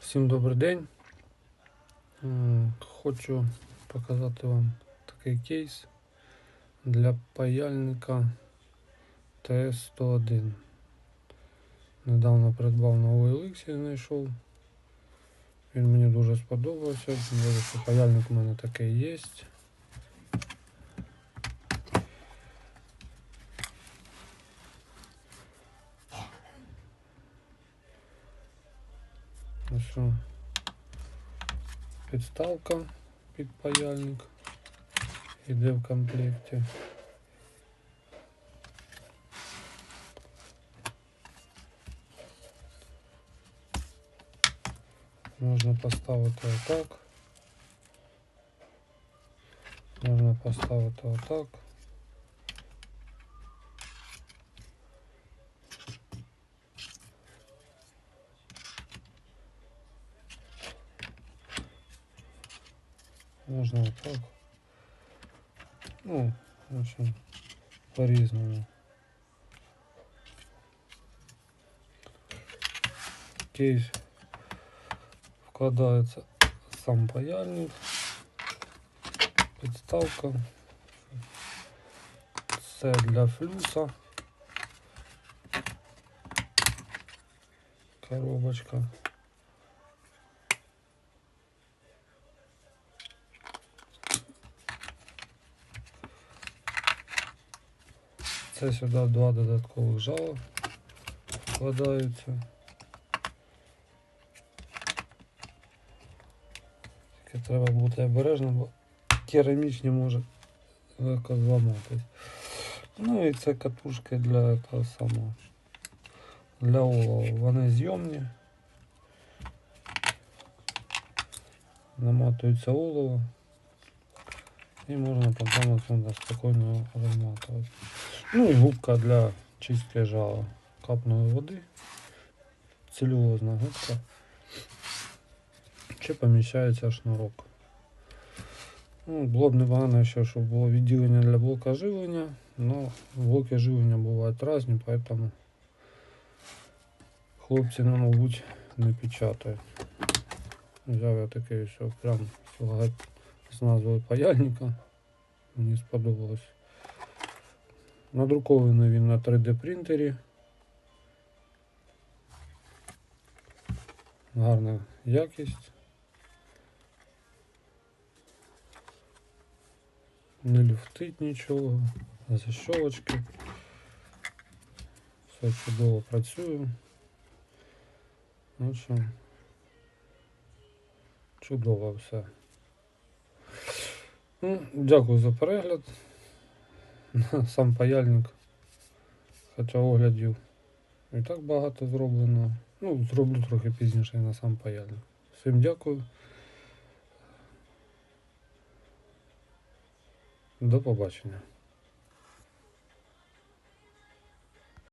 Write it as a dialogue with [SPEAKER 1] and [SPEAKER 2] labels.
[SPEAKER 1] Всім добрий день. Хочу показати вам такий кейс для паяльника ТС-101. Недавно придбав на OLX знайшов. Він мені дуже сподобався. Що паяльник у мене такий є. Ну що, підставка під паяльник іде в комплекті. Можна поставити отак. Можна поставити отак. Можна отак. Ну, в общем, по-різному. Кейс вкладається сам паяльник, підставка. Це для флюса. Коробочка. Це сюди два додаткових жала вкладаються. Тільки треба бути обережним, бо керамічні може легко зламатись. Ну і це катушки для того самого. Для олова. Вони зйомні. Наматується олово. І можна потім отсюда спокійно розматувати. Ну і губка для чистки жала капної води. Целюлозна губка. Чи поміщається шнурок. Ну, було б непогано ще, щоб було відділення для блока живлення, але блоки живлення бувають різні, поэтому хлопці, ну, мабуть, не печатають. Взяв я такий все прям логотип з назвою паяльника. Мені сподобалось. Надрукований він на 3D принтері. Гарна якість. Не люфтить нічого. Защолочки. Все чудово працює. В общем, чудово все. Ну, дякую за перегляд. Сам паяльник. Хоча оглядів і так багато зроблено. Ну, зроблю трохи пізніше на сам паяльник. Всім дякую. До побачення.